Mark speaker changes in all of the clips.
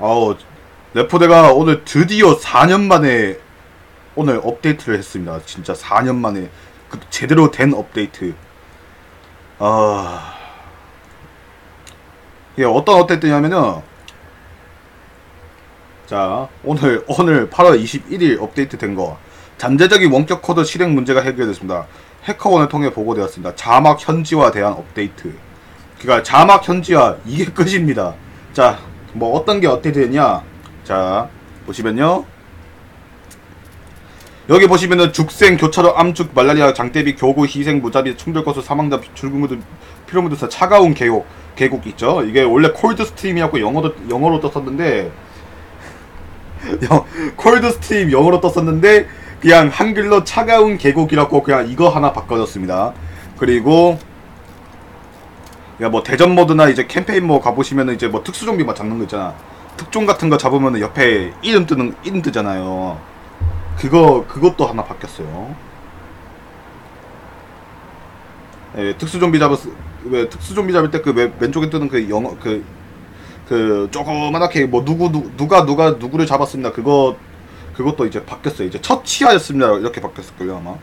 Speaker 1: 아우 레포대가 오늘 드디어 4년 만에 오늘 업데이트를 했습니다. 진짜 4년 만에 그 제대로 된 업데이트. 아 이게 어떤 업데이트냐면요. 자 오늘 오늘 8월 21일 업데이트 된 거. 잠재적인 원격 코드 실행 문제가 해결됐습니다. 해커원을 통해 보고되었습니다. 자막 현지화 대한 업데이트. 그러니까 자막 현지화 이게 끝입니다. 자, 뭐 어떤 게 어떻게 되냐? 자, 보시면요. 여기 보시면은 죽생, 교차로, 암축, 말라리아, 장대비, 교구, 희생, 무자비, 충돌거수, 사망자, 줄구무드, 피로무드사, 차가운 계곡, 계곡 있죠? 이게 원래 콜드 스트림이라고 영어도 영어로 떴었는데 영, 콜드 스트림 영어로 떴었는데 그냥 한글로 차가운 계곡이라고 그냥 이거 하나 바꿔줬습니다. 그리고 야뭐 대전 모드나 이제 캠페인 뭐 가보시면은 이제 뭐 특수 좀비 막 잡는 거 있잖아. 특종 같은 거 잡으면은 옆에 이름 뜨는 이름 뜨잖아요. 그거 그것도 하나 바뀌었어요. 예, 특수 좀비 잡았 왜 특수 좀비 잡을 때 그 왼쪽에 뜨는 그 영어 그 그 조그만하게 뭐 누구 누, 누가 누가 누구를 잡았습니다. 그거 그것도 이제 바뀌었어요. 이제 처치하였습니다. 이렇게 바뀌었을 거예요 아마.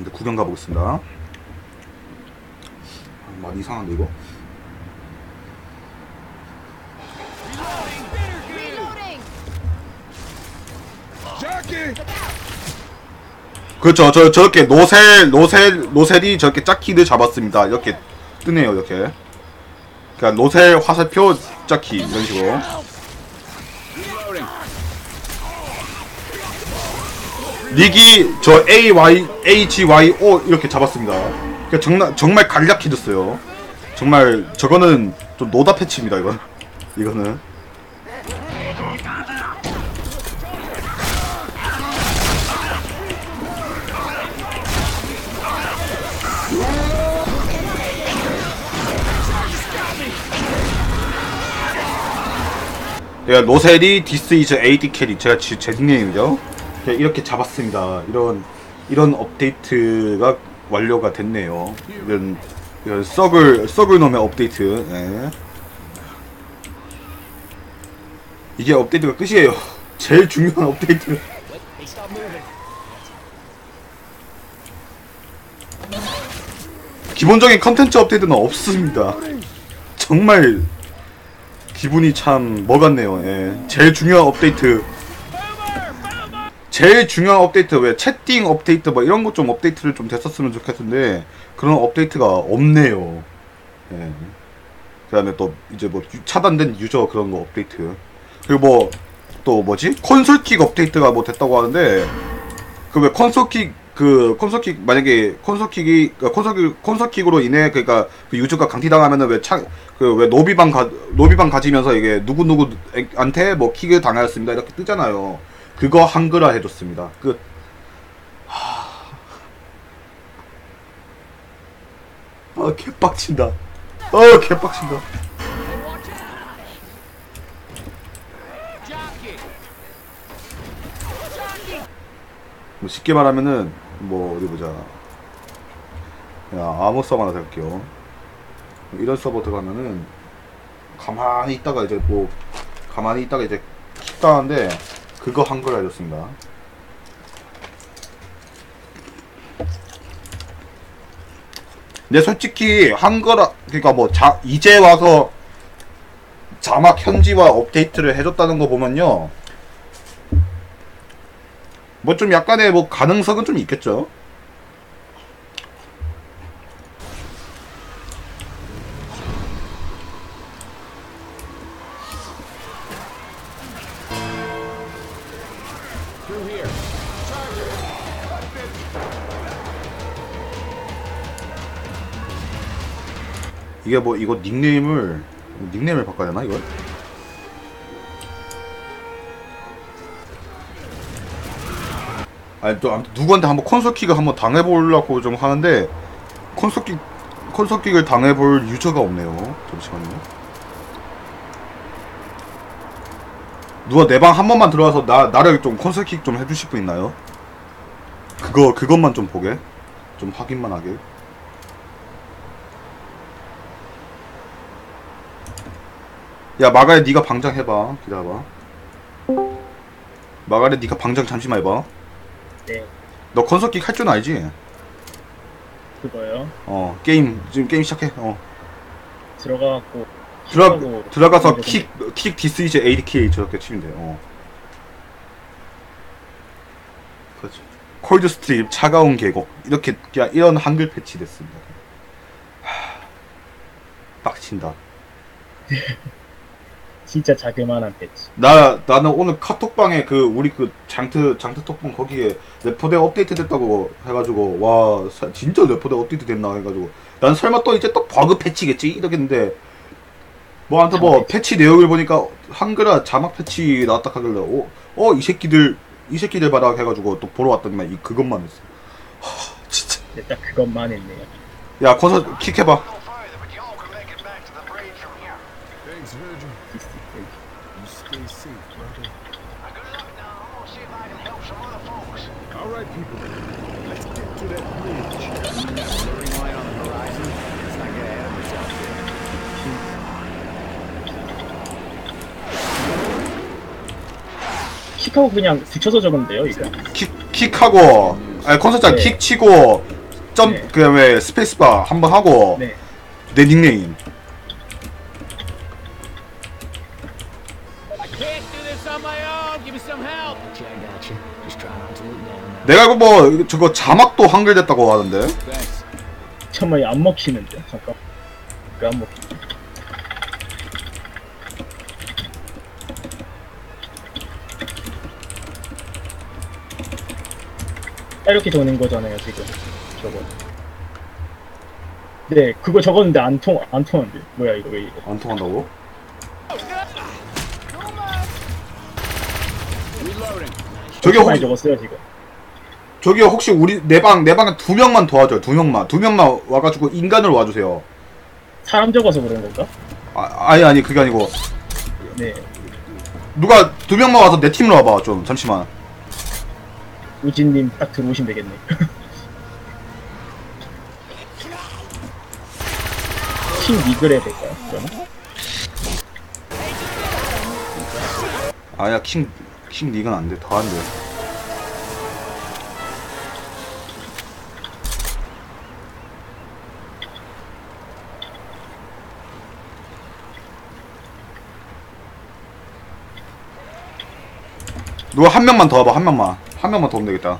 Speaker 1: 근데 구경 가보겠습니다. 아, 많이 이상한데 이거. 그렇죠. 저 저렇게 노셀 노셀 노셀이 저렇게 짝키를 잡았습니다. 이렇게 뜨네요. 이렇게. 그러니까 노셀 화살표 짝키 이런 식으로. 닉이 저 A Y H Y O 이렇게 잡았습니다. 그러니까 정말 정말 간략히 졌어요. 정말 저거는 좀 노다 패치입니다. 이거 이거는. 제가 노셀이 디스 이즈 AD 캐리 제가 지, 제 닉네임이죠. 그냥 이렇게 잡았습니다. 이런 이런 업데이트가 완료가 됐네요. 이런 이런 썩을 썩을 놈의 업데이트. 예. 이게 업데이트가 끝이에요. 제일 중요한 업데이트. 기본적인 컨텐츠 업데이트는 없습니다. 정말 기분이 참 먹었네요. 예. 제일 중요한 업데이트. 제일 중요한 업데이트 왜 채팅 업데이트 뭐 이런 것 좀 업데이트를 좀 됐었으면 좋겠는데 그런 업데이트가 없네요. 예. 그다음에 또 이제 뭐 유- 차단된 유저 그런 거 업데이트. 그리고 뭐 또 뭐지 콘솔킥 업데이트가 뭐 됐다고 하는데 그 왜 콘솔킥 그 콘솔킥 만약에 콘솔킥이 그러니까 콘솔킥 콘솔킥으로 인해 그러니까 그 유저가 강티당하면은 왜 차 그 왜 노비방 가 노비방 가지면서 이게 누구 누구한테 뭐 킥을 당하였습니다 이렇게 뜨잖아요. 그거 한글화 해줬습니다. 끝. 하... 아 개빡친다. 아 개빡친다. 뭐 쉽게 말하면은 뭐 어디 보자. 야 아무 서버 하나 될게요. 이런 서버 들어가면은 가만히 있다가 이제 뭐 가만히 있다가 이제 킥당하는데 그거 한글 해줬습니다. 근데 솔직히 한글 그러니까 뭐 자, 이제 와서 자막 현지화 업데이트를 해줬다는 거 보면요. 뭐 좀 약간의 뭐 가능성은 좀 있겠죠. 이게 뭐 이거 닉네임을 닉네임을 바꿔야 되나 이걸? 아니 또 누구한테 한번 콘솔킥을 한번 당해보려고 좀 하는데 콘솔킥 콘솔킥을 당해볼 유저가 없네요. 잠시만요. 누가 내 방 한 번만 들어와서 나 나를 좀 콘솔킥 좀 해주실 분 있나요? 그거 그것만 좀 보게 좀 확인만 하게. 야 마가렛 네가 방장 해봐 기다려봐 마가렛 네가 방장 잠시만 해봐
Speaker 2: 네.
Speaker 1: 너 건설킥 할줄 알지?
Speaker 2: 그거요.
Speaker 1: 어 게임 지금 게임 시작해 어
Speaker 2: 들어가갖고
Speaker 1: 들어
Speaker 2: 킥하고
Speaker 1: 들어가서 킥, 킥 디스 이제 ADK 저렇게 치면 돼. 어. 그렇지. 콜드 스트립, 차가운 계곡 이렇게 야, 이런 한글 패치 됐습니다. 하, 빡친다.
Speaker 2: 진짜 자그마한 패치.
Speaker 1: 나 나는 오늘 카톡방에 그 우리 그 장트 장트 톡방 거기에 레포대 업데이트 됐다고 해가지고 와 사- 진짜 레포대 업데이트 됐나 해가지고. 난 설마 또 이제 또 버그 패치겠지? 이러겠는데. 뭐 아무튼 뭐
Speaker 2: 자막
Speaker 1: 패치 내용을 보니까 한글화 자막 패치 나왔다 하길래 어어 이 새끼들 이 새끼들 봐라 해가지고 또 보러 왔더니만 이 그것만 했어. 하, 진짜.
Speaker 2: 딱 그것만 했네요.
Speaker 1: 야 거기서 킥해봐
Speaker 2: 킥하고 그냥 붙여서 적은데요, 이거.
Speaker 1: 킥 킥하고 아니 콘서트
Speaker 2: 네.
Speaker 1: 킥 치고 점
Speaker 2: 네.
Speaker 1: 그다음에 스페이스바 한 번 하고
Speaker 2: 네.
Speaker 1: 내 닉네임 내가 이거 뭐 저거 자막도 한글 됐다고 하던데.
Speaker 2: 정말 안 먹히는데. 잠깐. 왜안 먹히지? 이렇게 적는 거잖아요, 지금. 저거. 네, 그거 적었는데 안 통, 안 통한데. 뭐야, 이거 왜 이래.
Speaker 1: 안 통한다고? 저기
Speaker 2: 많이
Speaker 1: 혹시
Speaker 2: 적었어요, 지금.
Speaker 1: 저기 혹시 우리 내 방 내 방에 두 명만 도와줘요 두 명만 두 명만 와가지고 인간으로 와주세요
Speaker 2: 사람 적어서 그런 건가?
Speaker 1: 아 아니 아니 그게 아니고
Speaker 2: 네.
Speaker 1: 누가 두 명만 와서 내 팀으로 와봐 좀 잠시만
Speaker 2: 우진님 딱 들어오시면 되겠네. 팀 리그를 해야 될까요? 그러면?
Speaker 1: 아야 킹 킹 닉은 안돼 더 안 돼 누가 한 명만 더 와봐 한 명만 한 명만 더 오면 되겠다.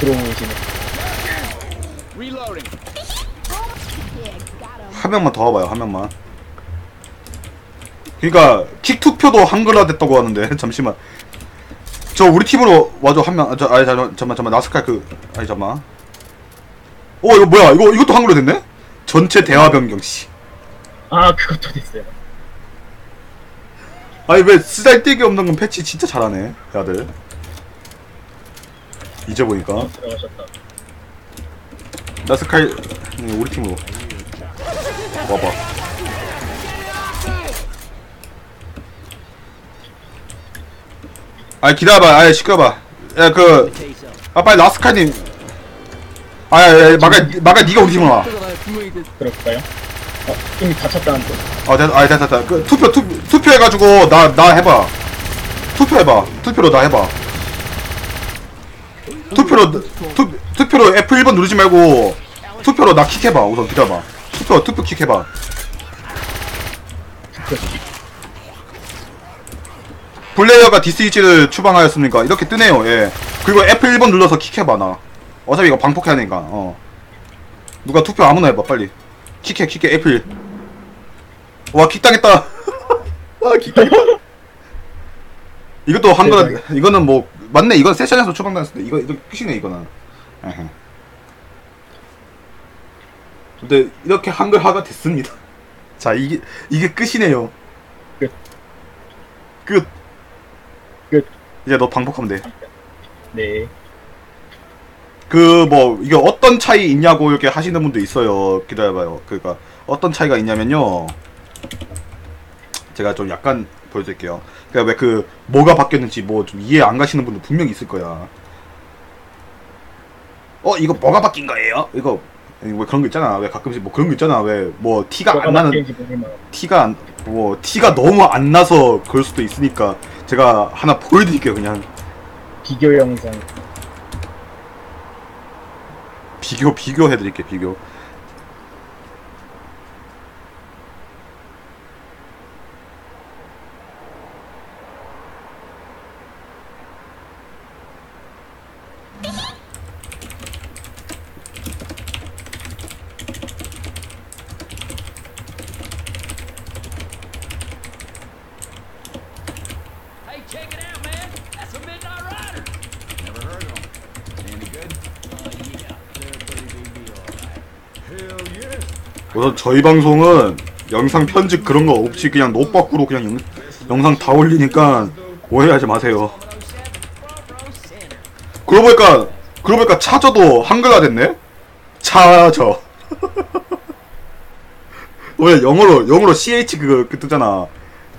Speaker 2: 들어오시네.
Speaker 1: 한 명만 더 와봐요 한 명만 그니까 킥 투표도 한글화 됐다고 하는데 잠시만. 저 우리 팀으로 와줘 한명. 저 아니 잠깐만 잠깐만 잠깐만. 나스칼 그 아니 잠깐만. 어 이거 뭐야? 이거 이것도 한글화 됐네? 전체 대화 변경 씨.
Speaker 2: 아, 그것도 됐어요.
Speaker 1: 아니 왜 쓰잘데기 없는 건 패치 진짜 잘하네 야들. 이제 보니까.
Speaker 2: 어, 들어가셨다.
Speaker 1: 나스칼 음, 우리 팀으로. 와봐 아니 기다려봐 아니 시끄러봐 야그. 아 빨리 나스칼님 아야 마가 마가 니가 우리 팀으로 와
Speaker 2: 그럴까요? 어, 이미 다쳤다는데.
Speaker 1: 아, 됐, 아, 됐다, 됐다. 그, 투표, 투, 투표해가지고, 나, 나 해봐. 투표해봐. 투표로 나 해봐. 투표로, 투, 투표로 F1번 누르지 말고, 투표로 나 킥해봐. 우선 기다려봐. 투표, 투표 킥해봐. 플레이어가 디스이치를 추방하였습니까? 이렇게 뜨네요, 예. 그리고 F1번 눌러서 킥해봐, 나. 어차피 이거 방폭해야 되니까, 어. 누가 투표 아무나 해봐, 빨리. 킥해, 킥해, F1. 와, 킥당했다. 아, 킥당했다. 이것도 한글, 이거는 뭐, 맞네. 이건 세션에서 추방당했을 때. 이거, 이거 끝이네, 이거는. 에헤. 근데, 이렇게 한글화가 됐습니다. 자, 이게, 이게 끝이네요.
Speaker 2: 끝.
Speaker 1: 끝.
Speaker 2: 끝.
Speaker 1: 이제 너 방폭하면 돼.
Speaker 2: 네.
Speaker 1: 그 뭐 이게 어떤 차이 있냐고 이렇게 하시는 분도 있어요. 기다려봐요. 그러니까 어떤 차이가 있냐면요. 제가 좀 약간 보여드릴게요. 그러니까 왜 그 뭐가 바뀌었는지 뭐 좀 이해 안 가시는 분도 분명히 있을 거야. 어 이거 뭐가 바뀐 거예요? 이거 뭐 그런 거 있잖아. 왜 가끔씩 뭐 그런 거 있잖아. 왜 뭐 티가 안 나는 티가 안, 뭐 티가 너무 안 나서 그럴 수도 있으니까 제가 하나 보여드릴게요. 그냥
Speaker 2: 비교 영상.
Speaker 1: 비교 비교해드릴게 요. 비교.
Speaker 3: Check it out, man. That's a Midnight Rider. Never heard of them. Any good? Uh, yeah. They're a pretty big deal, alright.
Speaker 4: Hell yes.
Speaker 1: 우선 저희 방송은 영상 편집 그런 거 없이 그냥 노빠꾸로 그냥 영, 영상 다 올리니까 오해하지 마세요. 그러고 보니까 그러고 보니까 차저도 한글화 됐네. 차저. 원래 영어로 영어로 CH 그거 그 뜨잖아.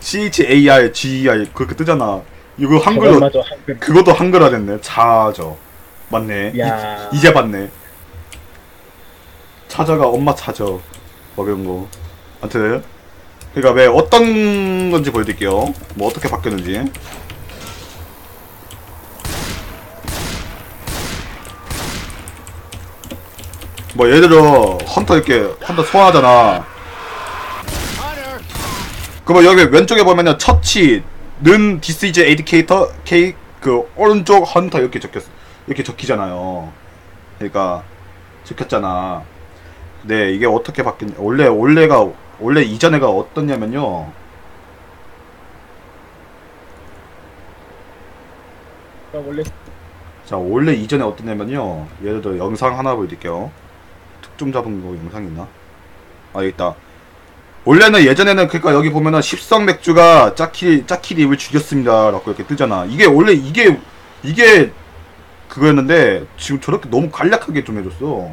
Speaker 1: C H A R G E R 그렇게 뜨잖아. 이거 한글로
Speaker 2: 저것마저 한글.
Speaker 1: 그것도 한글화 됐네. 차저. 맞네.
Speaker 2: 야.
Speaker 1: 이, 이제 봤네. 차저가 엄마 차저. 뭐 그런 거. 아무튼 그러니까 왜 어떤 건지 보여드릴게요. 뭐 어떻게 바뀌었는지. 뭐 예를 들어 헌터 이렇게 헌터 소환하잖아. 그러면 여기 왼쪽에 보면은 처치 는 디스 이즈 에디케이터 K 그 오른쪽 헌터 이렇게 적혔 이렇게 적히잖아요. 그러니까 적혔잖아. 네 이게 어떻게 바뀐 원래 원래가 원래 이전에가 어떻냐면요.
Speaker 2: 원래
Speaker 1: 자 원래 이전에 어떻냐면요. 예를 들어 영상 하나 보여드릴게요. 특종 잡은 거 영상 있나? 아 여기 있다. 원래는 예전에는 그러니까 여기 보면은 십성 맥주가 짜키 짜키립을 죽였습니다라고 이렇게 뜨잖아. 이게 원래 이게 이게 그거였는데 지금 저렇게 너무 간략하게 좀 해줬어.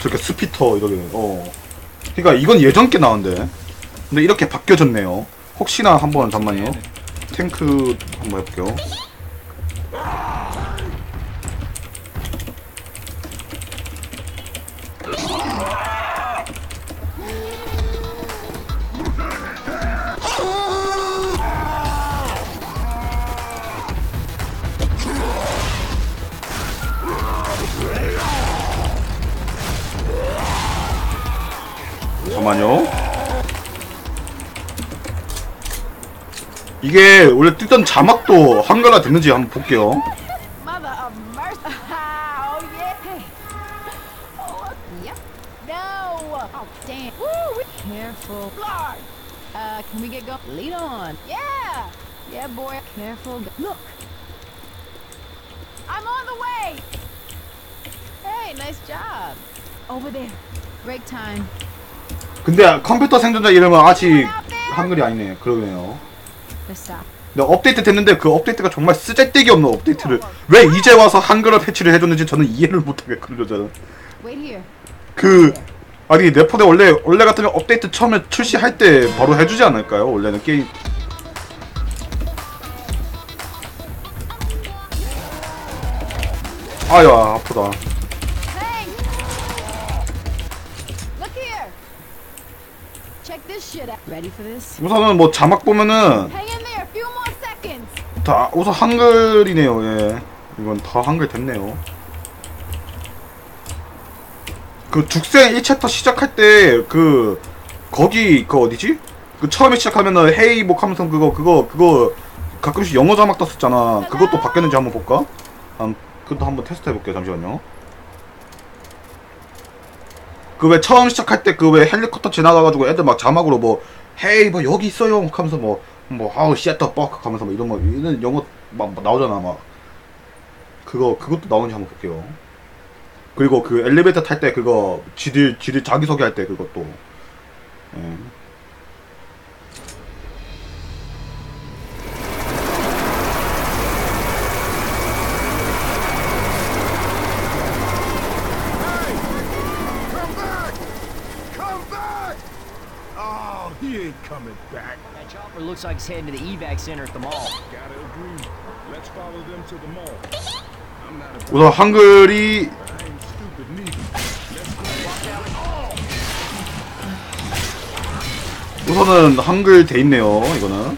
Speaker 1: 저렇게 스피터 이렇게 어. 그러니까 이건 예전 게 나온데. 근데 이렇게 바뀌어졌네요. 혹시나 한번 잠만요. 탱크 한번 해볼게요. 잠깐만요. 이게 원래 뜨던 자막도 한글화 됐는지 한번 볼게요.
Speaker 5: Mother of mercy. Oh, yeah. Hey. Oh, yep. No. Oh, damn. Woo. Careful. Lord. Uh, can we get going? Lead on. Yeah. Yeah, boy. Careful. Look. I'm on the way. Hey, nice job. Over there. Break time.
Speaker 1: 근데 컴퓨터 생존자 이름은 아직 한글이 아니네. 그러네요. 근데 업데이트 됐는데 그 업데이트가 정말 쓰잘데기 없는 업데이트를 왜 이제 와서 한글화 패치를 해줬는지 저는 이해를 못하겠거든요. 저는. 그 아니 네포대 원래 원래 같으면 업데이트 처음에 출시할 때 바로 해주지 않을까요? 원래는 게임 아야 아프다. 우선은 뭐 자막 보면은. 다 우선 한글이네요. 예, 이건 다 한글 됐네요. 그 죽생 1챕터 시작할 때 그 거기 그 어디지? 그 처음에 시작하면은 헤이 뭐 하면서 그거 그거 그거 가끔씩 영어 자막 떴었잖아. 그것도 바뀌었는지 한번 볼까? 한 그것도 한번 테스트 해볼게요. 잠시만요. 그 왜 처음 시작할 때 그 왜 헬리콥터 지나가가지고 애들 막 자막으로 뭐 헤이 뭐 여기 있어요 막 하면서 뭐 뭐 아우 쉣더 뻑 하면서 뭐 이런 뭐 이런 영어 막, 막 나오잖아 막 그거 그것도 나오는지 한번 볼게요. 그리고 그 엘리베이터 탈 때 그거 지들 지들 자기 소개할 때 그것도 예.
Speaker 6: Looks like it's heading to the evac center at the mall.
Speaker 4: Gotta agree. Let's follow them to the mall. I'm not a
Speaker 1: 우선 한글이
Speaker 4: I ain't stupid neither.
Speaker 1: 우선은 한글 돼 있네요. 이거는.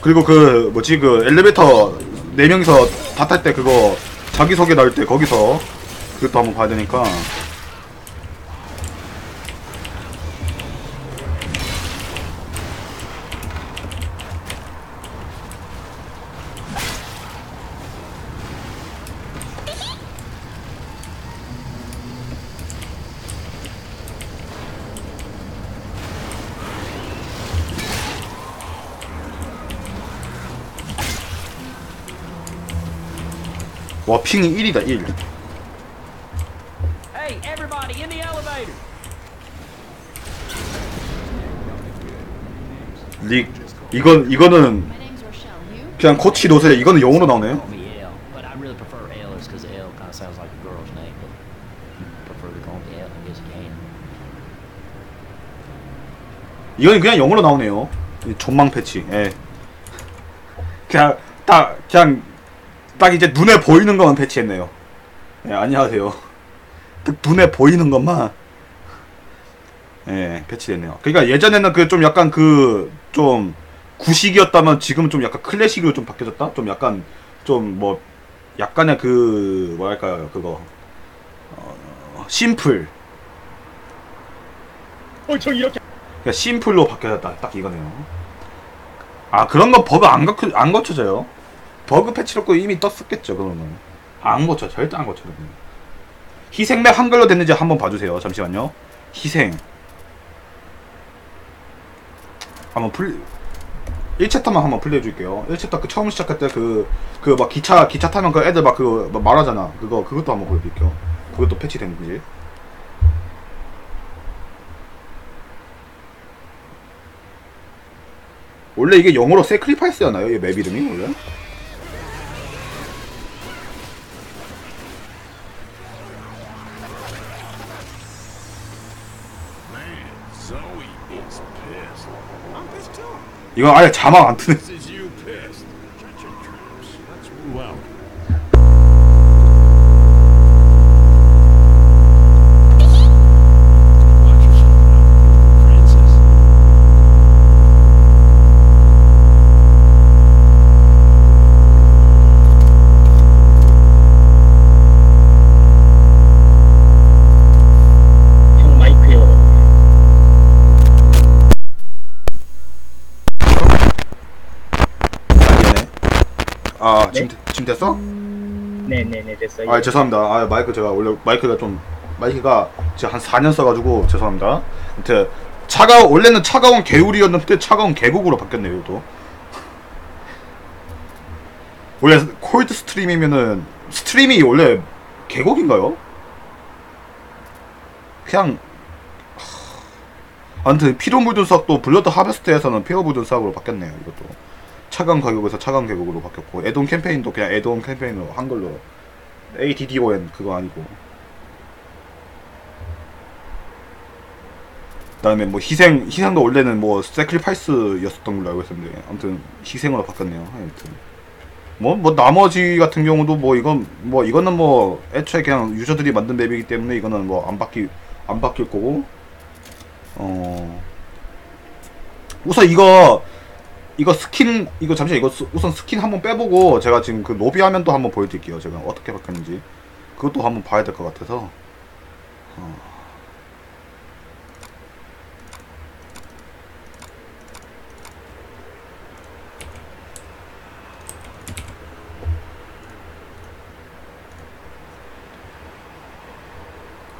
Speaker 1: 그리고 그 뭐지 그 엘리베이터 네 명이서 다 탈 때 그거 자기 소개 나올 때 거기서 그것도 한번 봐야 되니까. 와 핑이 1이다 1.
Speaker 3: Hey, everybody in the elevator.
Speaker 1: 릭 이건 이거는
Speaker 5: My name's Rochelle. You?
Speaker 1: 그냥 코치 노세 이거는 영어로 나오네.
Speaker 6: Call me L, but I really prefer L is because L kind of sounds like a girl's name. But if you prefer to call me L, I guess you can.
Speaker 1: 이건 그냥 영어로 나오네요. 이 존망 패치. 예. 그냥 딱 그냥 딱 이제 눈에 보이는 것만 패치했네요. 예, 안녕하세요. 딱 눈에 보이는 것만 예, 패치됐네요. 그러니까 예전에는 그 좀 약간 그 좀 구식이었다면 지금은 좀 약간 클래식으로 좀 바뀌어졌다. 좀 약간 좀 뭐 약간의 그 뭐랄까요 그거 어, 심플
Speaker 2: 어 저 이렇게
Speaker 1: 그러니까 심플로 바뀌어졌다. 딱 이거네요. 아 그런 건 버그 안, 거쳐, 안 고쳐져요. 버그 패치로고 이미 떴었겠죠. 그러면 안 고쳐 절대 안 고쳐요. 희생맥 한글로 됐는지 한번 봐주세요. 잠시만요. 희생 한번 플 1챕터만 한번 플레이해줄게요. 1챕터 그 처음 시작할 때 그 그 막 기차 기차 타면 그 애들 막 그거 막 말하잖아. 그거 그것도 한번 보여드릴게요. 그것도 패치된 거지. 원래 이게 영어로 세크리파이스였나요? 이 맵 이름이 원래? 이건 아예 자막 안
Speaker 2: 뜨네.
Speaker 1: 지금 됐어?
Speaker 2: 네네네 됐어요.
Speaker 1: 아 죄송합니다. 아 마이크 제가 원래 마이크가 좀 마이크가 제가 한 4년 써가지고 죄송합니다. 아무튼 차가 원래는 차가운 개울이었는데 차가운 계곡으로 바뀌었네요. 또 원래 콜드 스트림이면은 스트림이 원래 계곡인가요? 그냥 하, 아무튼 피로 묻은 싹도 블러드 하베스트에서는 피어 묻은 싹으로 바뀌었네요. 이것도 차가운 가격에서 차가운 계곡으로 바뀌었고 애돈 캠페인도 그냥 애돈 캠페인으로 한글로. ADDON 그거 아니고. 그다음에 뭐 희생 희생도 원래는 뭐 세크리파이스였었던 걸로 알고 있었는데 아무튼 희생으로 바뀌었네요. 아무튼. 뭐뭐 나머지 같은 경우도 뭐 이건 뭐 이거는 뭐 애초에 그냥 유저들이 만든 맵이기 때문에 이거는 뭐 안 바뀌 안 바뀔 거고. 어. 우선 이거 이거 스킨 이거 잠시 이거 스- 우선 스킨 한번 빼보고 제가 지금 그 로비 화면도 한번 보여드릴게요. 제가 어떻게 바뀌었는지 그것도 한번 봐야 될 것 같아서. 어.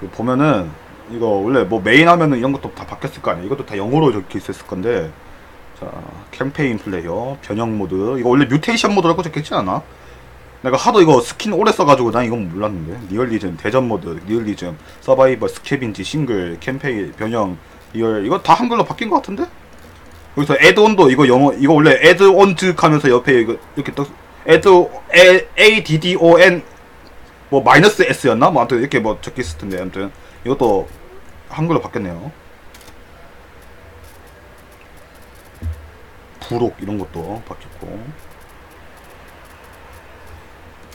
Speaker 1: 그 보면은 이거 원래 뭐 메인 하면은 이런 것도 다 바뀌었을 거 아니에요. 이것도 다 영어로 적혀 있었을 건데 자 캠페인 플레이어 변형 모드 이거 원래 뮤테이션 모드라고 적혀있지 않아? 내가 하도 이거 스킨 오래 써가지고 난 이건 몰랐는데 리얼리즘 대전 모드 리얼리즘 서바이벌 스캐빈지 싱글 캠페인 변형 리얼 이거 다 한글로 바뀐 것 같은데? 여기서 애드온도 이거 영어 이거 원래 애드온즈 하면서 옆에 이거 이렇게 딱 애드 A D D O N 뭐 마이너스 S였나? 뭐 아무튼 이렇게 뭐 적혀 있을 텐데 아무튼 이것도 한글로 바뀌었네요. 부록 이런 것도 바뀌었고.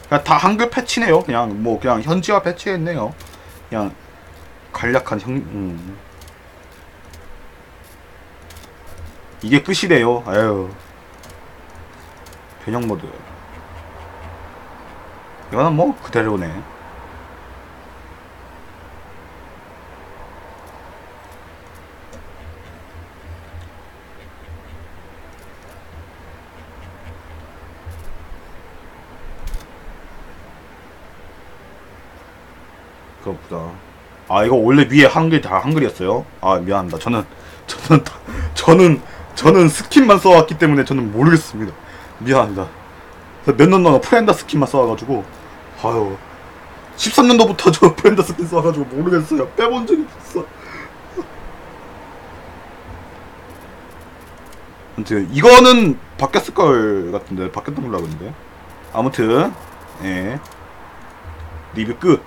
Speaker 1: 그냥 다 한글 패치네요. 그냥 뭐 그냥 현지화 패치했네요. 그냥 간략한 형. 음. 이게 끝이래요. 아유. 변형 모드. 이거는 뭐 그대로네. 그렇구나. 아 이거 원래 위에 한글 다 한글이었어요. 아 미안합니다. 저는 저는 다- 저는 저는 스킨만 써왔기 때문에 저는 모르겠습니다. 미안합니다. 몇 년 동안 프렌다 스킨만 써와가지고 아유 13년도부터 저 프렌다 스킨 써가지고 모르겠어요. 빼본 적이 없어. 아무튼 이거는 바뀌었을 걸 같은데 바뀌었던 걸로 알고 있는데 아무튼 예 리뷰 끝.